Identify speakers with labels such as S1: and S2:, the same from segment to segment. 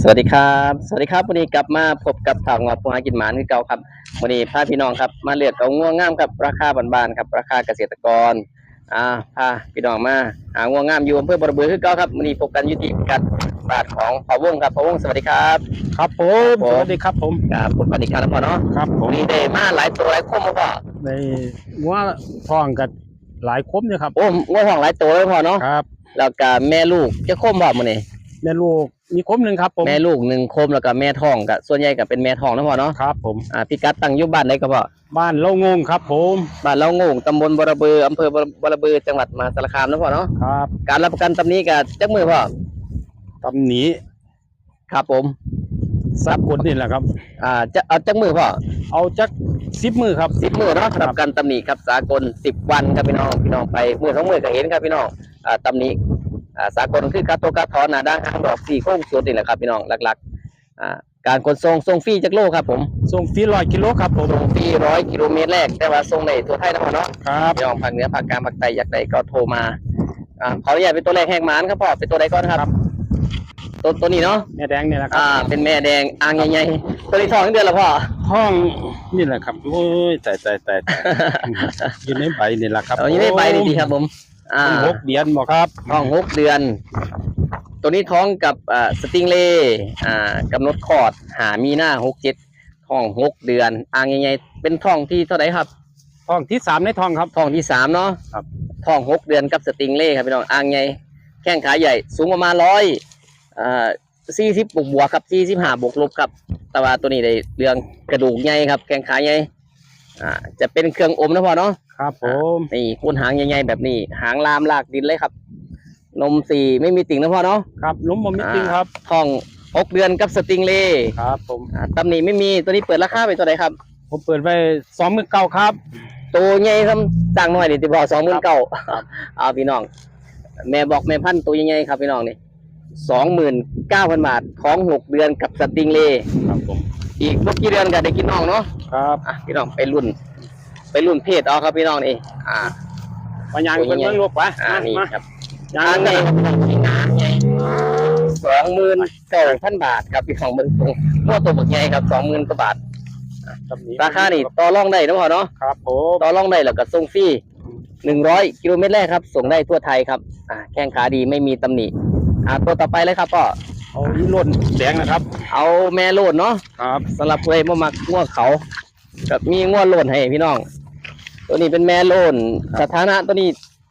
S1: สวัสดีครับ สวัสดีครับวันนี้กลับมาพบกับทางวัดผู้หากินหมานคือเก่าครับวันนี้พาพี่น้องครับ มาเลือกเอาง่วงงามครับราคาบานๆครับราคาเกษตรกรอ่าพาพี่น้องมาหาง่วงงามอยู่อำเภอบรบือคือเก่าครับวันนี้พบกันอยุติกัดบาทของพอวงครับพอวงสวัสดีครับ
S2: ครับผม
S1: ผม
S2: สวัสดีครับผม
S1: ครับผมสวัสดีครับพ่อเนาะ
S2: ครับผม
S1: วันนี้ได้มาหลายตัวหลายคมมาพ่อ
S2: ในว่าทองกันหลายคมเนี่ยครับ
S1: โอ้ง่วงห้องหลายตัวเลยพ่อเนาะ
S2: ครับ
S1: แล้วก็แม่ลูกจะคมพ่อมื้อนี้
S2: แม่ลูกมีคมหนึ่งครับผม
S1: แม่ลูกหนึ่งคมแล้วก็แม่ท้องก็ส่วนใหญ่ก็เป็นแม่ท้องนะพ่อเนาะ
S2: ครับผม
S1: อ่าพิกัดตั้งอยู่บ้านไหนก็พ่อ
S2: บ้านเล่างงครับผม
S1: บ้านเราโงงตำบลบรบืออำเภอบรบือจังหวัดมหาสารคามนะพ่อเนาะ
S2: ครับ
S1: การรับประกันตำนี้กับจักมือพ่อ
S2: ตำหนี
S1: ครับผม
S2: สักคนนี่แหละครับ
S1: อ่าจะเอาจักมือพ่อ
S2: เอาจักสิบมือครับ
S1: สิบมือเนาะรับประกันตำหนิครับสากลสิบวันครับพี่น้องพี่น้องไปมือสองมือก็เห็นครับพี่น้องอ่า ตำหนิอ่าสากลคือการตัวการถอนหนาด้านข้างดอกสี่โค้งสุดนี่แหละครับพี่น้องหลักๆอ่าการขนส่งส่งฟรีจากโลกครับผม
S2: ส่งฟรีร้อยกิโลครับผม
S1: ส่งฟรีร้อยกิโลเมตรแรกแต่ว่าส่งในทั่วไทยนะพ่อเนาะ
S2: ครับ
S1: พี่น้องภาคเหนือภาคกลางภาคใต้อยากใดก็โทรมาอ่าขออนุญาตเป็นตัวแรกแหกหมานครับพ่อเป็นตัวใดก่อนครับตัวตัวนี้เนาะ
S2: แม่แดงนี่แหละครั
S1: อ่าเป็นแม่แดงอ่างใหญ่ๆตัวนี้ทองเดือนละพ่อ
S2: ห้องนี่แหละครับโอ้ยแต่แต่แต่แต่อยู่ในใบนี่แหละครับ
S1: เอาอย่างนี้ใบนี่ดีครับผม อ่า
S2: หกเดือนบ่ครับ
S1: ท้องหกเดือน ตัวนี้ท้องกับอ่าสติงเล่อ่ากำหนดคลอดหามีหน้าหกเจ็ดท้องหกเดือนอ่างใหญ่ๆเป็นท้องที่เท่าไหร่ครับ
S2: ห้องที่สามในท้องครับ
S1: ท้องที่สามเนาะ
S2: ครับ
S1: ท้องหกเดือนกับสติงเล่ครับพี่น้องอ่างใหญ่แข้งขาใหญ่สูงประมาณร้อยอ่าสี่สิบบวกบวกๆครับสี่สิบห้าบวกลบครับแต่ว่าตัวนี้ได้เรื่องกระดูกใหญ่ครับ แข้งขาใหญ่ อ่าจะเป็นเครื่องอมนะพ่อเนาะ
S2: ครับผม
S1: นี่โคนหางใหญ่ๆแบบนี้ หางลามลากดินเลยครับ นมสีไม่มีติ่งนะพ่อเนาะ
S2: ครับล้มบ่มีจริงครับ
S1: ท้องหกเดือนกับสติงเล่
S2: ครับ ผม
S1: อ่าตำหนิไม่มีตัวนี้เปิดราคาไปตัวไหนครับ
S2: ผมเปิดไว้สองหมื่นเก้าครับ
S1: ตัวใหญ่ครับจ้างหน่อยดิติบอกสองหมื่นเก้า
S2: ครับ
S1: เอาพี่น้อง แม่บอกแม่พันธุ์ตัวใหญ่ๆครับพี่น้องนี่สองหมื่นเก้าพันบาทท้องหกเดือนกับสติงเล่
S2: ครับผม
S1: อีกลูกกี่เดือนก็ได้กินน้องเนาะ
S2: ครับ
S1: อะพี่น้องไปรุ่น ไปรุ่นเพศเอาครับพี่น้องนี่อ่า
S2: มายางเป็นเมืองลูกไป
S1: อ่านี่
S2: มา
S1: ครับ
S2: ยาง
S1: ทาง
S2: ไง
S1: ในสองหมื่นเก้าพันบาทครับพี่ของเมืองตรงตัวตัวบักใหญ่ครับสองหมื่นกว่าบาทราคานี่ต่อรองได้นะพ่อเนาะ
S2: ครับผม
S1: ต่อรองได้แล้วก็ส่งฟรีหนึ่งร้อยกิโลเมตรแรกครับ ส่งได้ทั่วไทยครับ อ่าแข้งขาดีไม่มีตำหนิอ่าตัวต่อไปเลยครับพ่อ
S2: เอาอีล่นแดงนะครับ
S1: เอาแม่โลดเนาะ
S2: ครับ
S1: สำหรับผู้ใดมามักง่วเขากับมีง่วโลดให้พี่น้อง ตัวนี้เป็นแม่โลนสถานะตัวนี้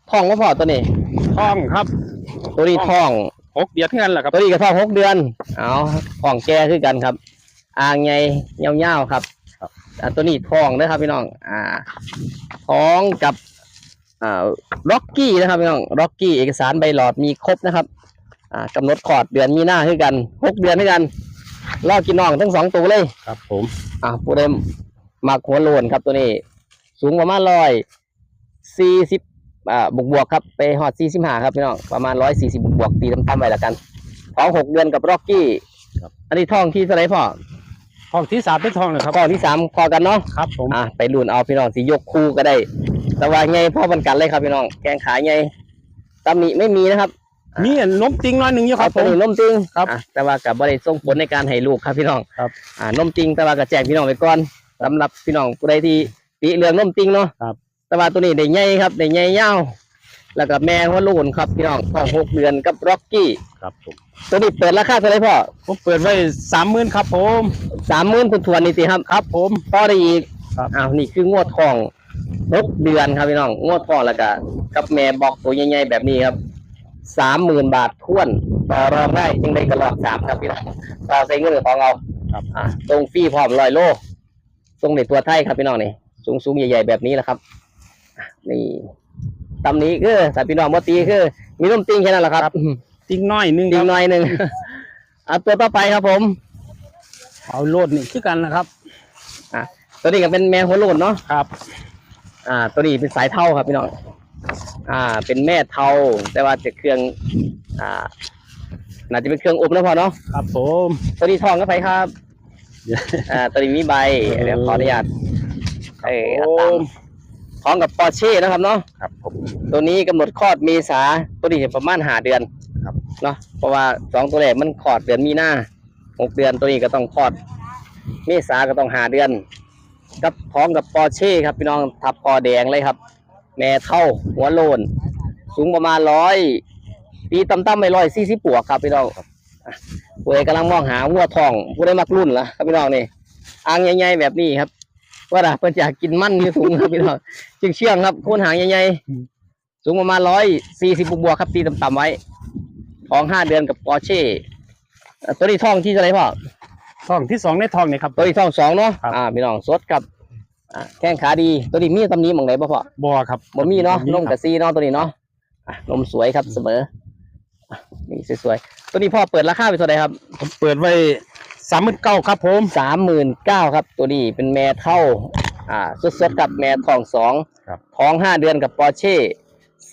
S1: ท้องก็พอตัวนี้
S2: ท้องครับ
S1: ตัวนี้ท้อง
S2: หกเดือนเท่านั้นแหละครับ
S1: ตัวนี้ก็ท้องหกเดือน เอาท้องแก่คือกันครับ อ่างใหญ่ยาวๆครับอ่าตัวนี้ท้องนะครับพี่น้อง อ่า ท้องกับอ่าล็อกกี้นะครับพี่น้องล็อกกี้เอกสารใบหลอดมีครบนะครับ อ่ากำหนดขอดเดือนมีหน้าคือกันหกเดือนคือกันรอกินน้องทั้งสองตัวเลย
S2: ครับผม
S1: อ่าผู้ใดมักหัวโลนครับตัวนี้ สูงประมาณร้อยสี่สิบอ่าบวกบวกๆครับไปหอดสี่สิบห้าครับพี่น้องประมาณร้อยสี่สิบบวกบวกๆตีต่ำๆไว้ละกันท้องหกเดือนกับร็อกกี้อันนี้ท้องที่เท่าไหรพ่อ
S2: ท้องที่สามเป็นท้องเลยครับ
S1: ท้องที่สามพอกันเนาะ
S2: ครับผม
S1: อ่าไปรุ่นเอาพี่น้องสิยกคู่ก็ได้ แต่ว่าไงพ่อมันกันเลยครับพี่น้องแกงขาไงตำหนิไม่มีนะครับ
S2: มีอันล้มจริงน้อยหนึ่งอยู่ครับผ
S1: ตัว
S2: ม
S1: นี้นมจริง
S2: ครับ
S1: อะแต่ว่ากับบริส่งผลในการให้ลูกครับพี่น้อง
S2: ครับ
S1: อ่านมจริงแต่ว่าก็แจ้งพี่น้องไปก่อนสำหรับพี่น้องผู้ใดที่ติเรื่องนมจริงเนาะ
S2: ครับ
S1: แต่ว่าตัวนี้ได้ใหญ่ครับได้ใหญ่ยาวแล้วก็แม่หัวโลูนครับพี่น้องท้องหกเดือนกับร็อกกี้
S2: ครับผม
S1: ตัวนี้เปิดราคาเท่าไหรพ่อ
S2: ผมเปิดไว้สามหมื่นครับผม
S1: สามหมื่นทวนๆนี่สิครับ
S2: ครับผม
S1: ต่อได้อีก
S2: ครับ
S1: อ้าวนี่คืองวดทองหกเดือนครับพี่น้องงวดทองแล้วก็กับแม่บอกตัวใหญ่ๆแบบนี้ครับ สามหมื่นบาทท้วนต่อรองได้ยังได้กระรอกสามครับพี่น้องต่อใส่เงินกับทองเอา
S2: ครับ
S1: อ่าตรงฟรีพร้อมลอยโลทรงในตัวไทยครับพี่น้องนี่สูงสูงๆใหญ่ๆแบบนี้แหละครับอะนี่ตำนี้คือสายพี่น้องมตีคือ มีน้มติงแค่นั้นแหละครับ
S2: จริงน้อยหนึ่ง
S1: ติ
S2: ค
S1: ง
S2: รับ
S1: หน่อยหนึ่งอะตัวต่อไปครับผม
S2: เอาโลดนี่คือกันนะครับ
S1: ตัวนี้ก็เป็นแมวหัวโลนเนาะ
S2: ครับ
S1: อ่า ตัวนี้เป็นสายเท่าครับพี่น้อง อ่า เป็นแม่เท่าแต่ว่าจะเครื่อง อ่าน่าจะเป็นเครื่องอบนะพอเนาะ
S2: ครับผม
S1: ตัวนี้ทองก็ไปครับ อ่าตัวนี้มีใบเดี๋ยวขออนุญาตเออ
S2: โอ้
S1: ตามพร้อมกับปอร์เช่นะครับเนาะ
S2: ครับผม
S1: ตัวนี้กำหนดคลอดเมษาตัวนี้ประมาณหาเดือน
S2: ครับ
S1: เนาะเพราะว่าสองตัวแรกมันคลอดเดือนมีนาหกเดือนตัวนี้ก็ต้องคลอด เมษาก็ต้องหาเดือนกับพร้อมกับปอร์เช่ครับพี่น้องทับคอแดงเลยครับ แม่เท่าหัวโลน สูงประมาณร้อยปีต่ำๆไม่ร้อยสี่สิบปวกครับพี่น้องอะผู้ใดกำลังมองหาวัวทองผู้ใดมักรุ่นละครับพี่น้องนี่อ่างใหญ่ๆแบบนี้ครับ ว่าล่ะเพิ่นจะกินมันอยู่ถุงครับพี่น้องจึงเชื่องครับโคนหางใหญ่ๆสูงประมาณร้อยสี่สิบบวกๆครับตีต่ำๆไว้ท้องห้าเดือนกับปอร์เช่เอ่อตัวนี้ท้องที่เท่าไหรพ่อ
S2: ท้องที่สองในท้องนี่ครับ
S1: ตัวนี้ท้องสองเนาะ
S2: ครับ
S1: อ่าพี่น้องสดครับ อ่าแข้งขาดีตัวนี้มีตำหนี้มองไหนบ่พ่อ
S2: บ่ครับ
S1: บ่มีเนาะนม
S2: ค
S1: กั
S2: รั
S1: บบซีเนาะตัวนี้เนาะอะนมสวยครับเสมออะนี่สวยๆตัวนี้พ่อเปิดราคาไปเท่าไหร่ครับ
S2: ผมเปิดไว้สามหมื่นเก้าครับผม
S1: สามหมื่นเก้าครับ ตัวนี้เป็นแม่เท่า อ่าสดๆกับแม่ทองสอง
S2: ครับ
S1: ท้องห้าเดือนกับปอร์เช่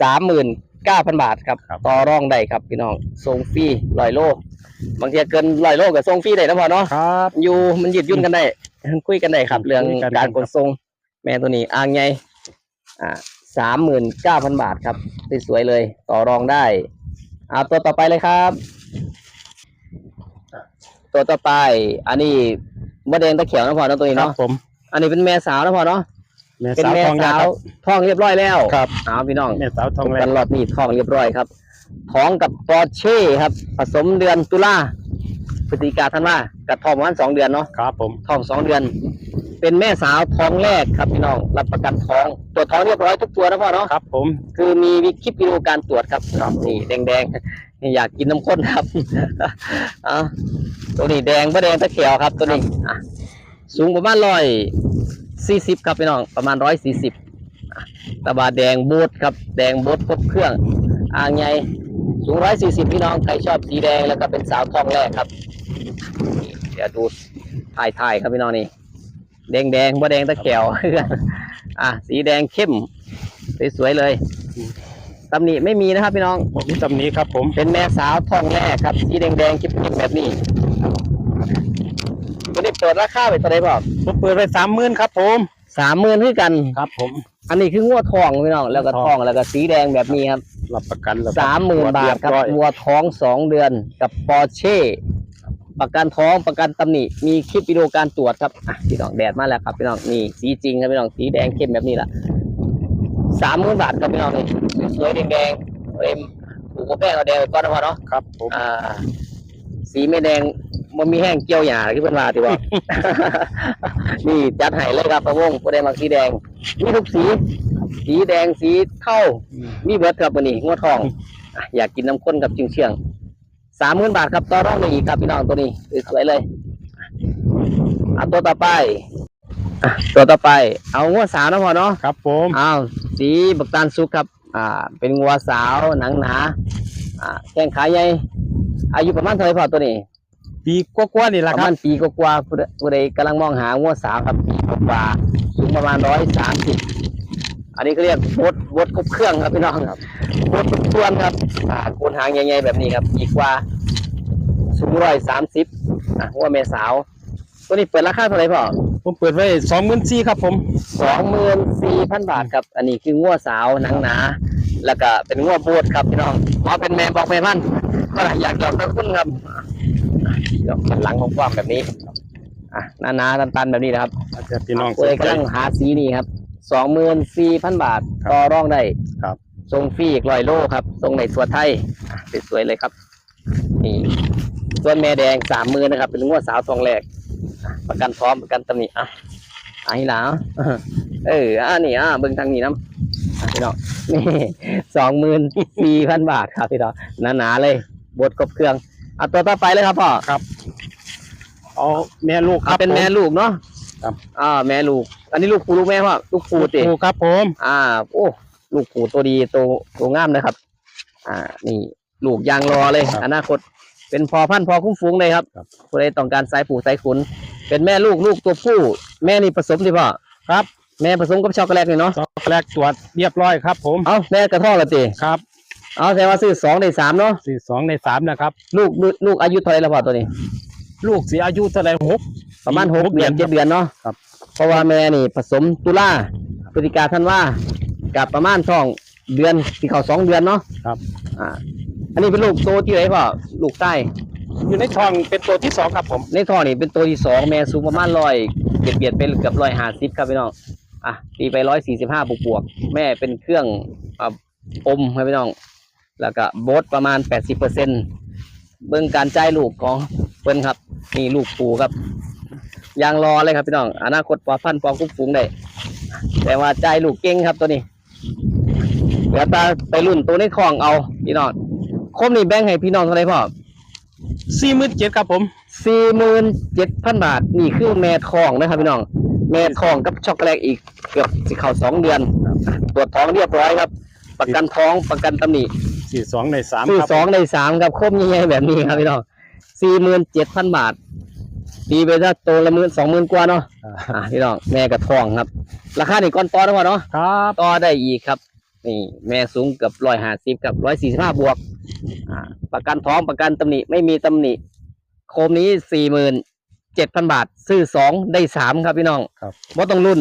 S1: สามหมื่นเก้าพันบาทครับ
S2: ครับ
S1: ต่อรองได้ครับพี่น้องส่งฟรีลอยโลบางทีเกินลอยโลกับส่งฟรีได้นะพ่อเนาะ
S2: ครับ
S1: อยู่มันหยุดยุ่นกันได้ คุยกันได้ครับ เรื่อง
S2: กา
S1: รขนส่งแม่ตัวนี้อ่างไงอ่าสามหมื่นเก้าพันบาทครับสวยๆเลย ต่อรองได้เอาตัวต่อไปเลยครับ ตัวต่อไป อันนี้มะเดงตะเขียวนะพ่อเนาะตัวนี้เนาะ
S2: ผม
S1: อันนี้เป็นแม่สาวนะพ่อเนาะเป็น
S2: สาว
S1: แม่
S2: ทองแดง
S1: สาวท้องเรียบร้อยแล้ว
S2: ครับ
S1: เอาพี่น้อง
S2: แม่สาวทองแด
S1: กั
S2: ง
S1: นรอบนี้ท้องเรียบร้อยครับท้องกับปอร์เช่ครับ ผสมเดือนตุลาพฤศจิกาธันวา กับท้องประมาณสองเดือนเนาะ
S2: ครับผม
S1: ท้องสองเดือน เป็นแม่สาวท้องแรกครับพี่น้องรับประกันท้องตัวจท้องเรียบร้อยทุกตัวนะพ่อเนาะ
S2: ครับ ผม
S1: คือมีวิคลิปวิดีโอการตรวจครับนี่แดงๆนี่อยากกินน้ำข้นครับ อะตัวนี้แดงบ่แดงตะเขียวครับ ตัวนี้อะสูงประมาณร้อยสี่สิบครับพี่น้องประมาณร้อยสี่สิบตะบาแดงโบดครับ แดงโบดครบเครื่อง อ่างใหญ่สูงร้อยสี่สิบพี่น้องใครชอบสีแดงแล้วก็เป็นสาวท้องแรกครับนี่เดี๋ยวดูถ่ายถ่ายๆครับพี่น้องนี่แดงแดงบ่แดงตะเขียวอะสีแดงเข้มสวยๆเลยตำหนิไม่มีนะครับพี่น้อง
S2: ผมมีตำหนี้ครับ ผม
S1: เป็นแม่สาวท้องแรกครับ สีแดงแดงๆเข้มๆแบบนี้ตัวนี้เปิดราคาไปเท่าไหร่บอก
S2: ผมเปิดไว้สามหมื่นครับ ผม
S1: สามหมื่นคือกัน
S2: ครับ ผม
S1: อันนี้คืองวดทองพี่น้องแล้วก็
S2: ท
S1: ท
S2: อง
S1: องแล้วก็สีแดงแบบนี้ครับ
S2: รับประกันแล้ว
S1: สามหมื่นบาทครับ
S2: เยอย
S1: วัวท้องสองเดือนกับปอร์เช่ ประกันท้องประกันตำหนิมีคลิปวิดีโอการตรวจครับอะพี่น้องแดดมาแล้วครับพี่น้องนี่สีจริงครับพี่น้องสีแดงเข้มแบบนี้แหละสามหมื่นบาทครับพี่น้องนี่สวยๆแดงๆเอ็มผูกกระแป้งเอาแดงไว้ก่อนนะพ่อเนาะ
S2: ครับผม
S1: อ่า สีไม่แดงมันมีแห้งเกี่ยวหยาที่เพิ่นว่าที่ว่านี่จัดให้เลยครับพระวงผู้ใดมักสีแดงมีทุกสี สีแดงสีเท่ามีเบิร์ดครับวันนี้งวดทองอะอยากกินน้ำข้นกับจึงเชียง สามหมื่นบาทครับต่อรองได้อีกครับพี่น้องตัวนี้สวยๆเลยอะตัวต่อไปอะตัวต่อไป เอางวดสาวนะพอเนาะ
S2: ครับผม
S1: เอาสีบักตาลซุกครับ อ่า เป็นงัวสาวหนังหนาอ่าแข้งขาใหญ่อายุประมาณเท่าไหร่พอตัวนี้
S2: ปีกว่าๆนี่แห
S1: ป
S2: ละ
S1: ระ
S2: ครั
S1: มา
S2: บ
S1: ณปีกว่าๆผู้ใดผู้ใดกำลังมองหางัวสาวครับปีกว่าๆสูงประมาณร้อยสามสิบ อันนี้เขาเรียกบดบดครบเครื่องครับพี่น้องครับบดครบถ้วนครับ อ่าโคนหางใหญ่ๆแบบนี้ครับปีกว่าสูงร้อยสามสิบอะงัวแม่สาว ตัวนี้เปิดราคาเท่าไหร่พ่อ
S2: ผมเปิดไว้สองหมื่นสี่ครับผม
S1: สองหมื่นสี่พันบาทครับ อันนี้คืองัวสาวหนังหนา แล้วก็เป็นงัวโบดครับพี่น้องหมอเป็นแม่บอกแม่พันธุ์ก็อยากหยอกตะคุณครับอะหยอกสันหลังของความแบบนี้อะหนาๆตันๆแบบนี้นะครับ
S2: อาจจะพี่น้อง
S1: ผู้ใดกำลังหาสีนี่ครับ สองหมื่นสี่พันบาท
S2: ครับ
S1: ต่อรองได้
S2: ครับ
S1: ทรงฟรีอีกร้อยโลครับทรงในสวนไทยอะสวยๆเลยครับ นี่ ส่วนแม่แดงสามมือนะครับ เป็นงัวสาวทองแรกอะประกันพร้อมประกันตำหนิอะอะให้หลาวเอออ่านี่อ่าเบิ่งทางนี้น้ำอะพี่น้องนี่สองหมื่นสี่พันบาทครับพี่น้องหนาๆเลยบดครบเครื่องเอาตัวต่อไปเลยครับพ่อ
S2: เอาแม่ลูกค
S1: อะ
S2: รับ
S1: เป็นแม่
S2: ผ
S1: ลูกเนาะ
S2: ครับ
S1: อ่าแม่ลูก อันนี้ลูกปูลูกแม่พ่อลูกปูติ
S2: ลูกครับผม
S1: อ่า โอ้ ลูกปูตัวดีตัวตัวงามนะครับ อ่า นี่ลูกยางรอเลย อนาคต เป็นพอพันธุ์พอคุ้มฟุ้งเลยครับผู้ใดต้องการสายผูสายขุน เป็นแม่ลูกลูกตัวผู้ แม่นี่ผสมสิพ่อ
S2: ครับ
S1: แม่ผสมกับช็อกโกแลตนี่เนาะ
S2: ช็อกโกแลตตรวจเรียบร้อยครับ ผม
S1: เอาแม่กระท่อละติ
S2: ครับ
S1: เอาแต่ว่าซื้อสองในสามเนาะ
S2: สี่สองในสามนะครับ
S1: ลูกลูกลูกอายุเท่าไหรแล้วพ่อตัวนี้
S2: ลูกเสียอายุเท่าไหร่หก
S1: ประมาณหก
S2: หก
S1: เดือน
S2: เดื
S1: เจ็
S2: อน
S1: ดเดือนเนาะ
S2: ครับ
S1: เพราะว่าแม่นี่ผสมตุลาพฤศจิกาท่านว่ากับประมาณท้องเดือนที่เขาสองเดือนเนาะ
S2: ครับ
S1: อ่า อันนี้เป็นลูกโตที่ไหนพ่อลูกใต้
S2: อยู่ในท้องเป็นตัวที่สองครับผม
S1: ในท้องนี่เป็นตัวที่สองแม่สูงประมาณร้อยเบียดเบียดเป็นเกือบร้อยห้าสิบครับพี่น้องอะตีไปร้อยสี่สิบห้าบวกบวกๆแม่เป็นเครื่องอ่าอมครับพี่น้อง แล้วก็โบสประมาณแปดสิบเปอร์เซ็นเบื้องการจ่ายลูกของเพิ่นครับนี่ลูกปูครับ ยางรอเลยครับพี่น้องอนาคตปอพันธุ์ปอคุ้มฟูงได้แต่ว่าจ่ายลูกเก่งครับตัวนี้เดี๋ยวตาไปรุ่นตัวในคลองเอาพี่น้องคมนี่แบ่งให้พี่น้องเท่าไหรพ่อ
S2: สี่หมื่นเจ็ดครับผม
S1: สี่หมื่นเจ็ดพันบาทนี่คือแม่ทองนะครับพี่น้อง แม่ทองกับช็อกโกแลตอีกเกือบสิเข้าสองเดือนตรวจท้องเรียบร้อยครับ ประกันท้องประกันตำหนิ
S2: สี่สองในสาม
S1: ซื้อ
S2: ครับ
S1: สองในสามครับครบใหญ่ๆแบบนี้ครับพี่น้องสี่หมื่นเจ็ดพันบาท ตีไปถ้าตัวละหมื่นสองหมื่นกว่าเนาะ
S2: อ่า
S1: อ่าพี่น้องแม่กับทองครับ ราคานี่ก้อนต่อนะพ่อเนาะ
S2: ครับ
S1: ต่อได้อีกครับ นี่แม่สูงเกับร้อยห้าสิบกับร้อยสี่สิบห้าบวก อ่า ประกันท้องประกันตำหนิไม่มีตำหนิโคมนี้สี่หมื่นเจ็ดพันบาท ซื้อสองได้สามครับพี่น้อง
S2: ครับ
S1: ว่าต้องรุ่น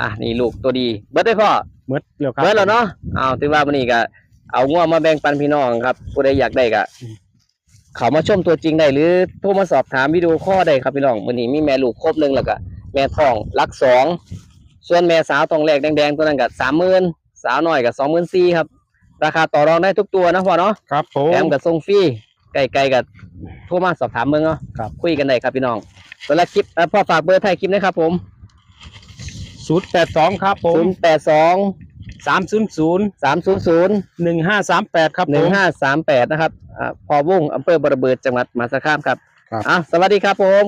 S1: อะนี่ลูกตัวดี เบิร์ดได้พ่อ
S2: เมื่อเร็วครับ
S1: เบิร์ดแล้วเนาะอ้าวถือว่าวันนี้ก็เอาง่วมาแบ่งปันพี่น้องครับผู้ใดอยากได้ก็ เขามาชมตัวจริงได้หรือโทรมาสอบถามวิดีโอข้อได้ครับพี่น้องวันนี้มีแม่ลูกครบหนึ่งแล้วก็แม่ทองรักสองส่วนแม่สาวทองแรกแดงๆตัวนั้นก็สามหมื่นสาวหน่อยก็สองหมื่นสี่ครับ ราคาต่อรองได้ทุกตัวนะพ่อเนาะ
S2: ครับผม
S1: แถมกับทรงฟรีไกลๆกับโทรมาสอบถามเมืองเนาะ
S2: ครับ
S1: คุยกันได้ครับพี่น้องตัวละคลิปเอ่อพ่อฝากเบอร์ไทยคลิปนะครับผม
S2: ศูนย์แปดสองครับผม
S1: ศูนย์แปดสอง
S2: สามศูนย์ศูนย์
S1: สามศูนย์ศูนย์
S2: หนึ่งห้าสามแปดครับ
S1: ห
S2: ผ
S1: นึ่ง
S2: ม
S1: ห้าสามแปดนะครับอ่าพอวงอำเภอบรเบิดจังหวัดมหาสารคามครับ
S2: ครับ
S1: อะสวัสดีครับผม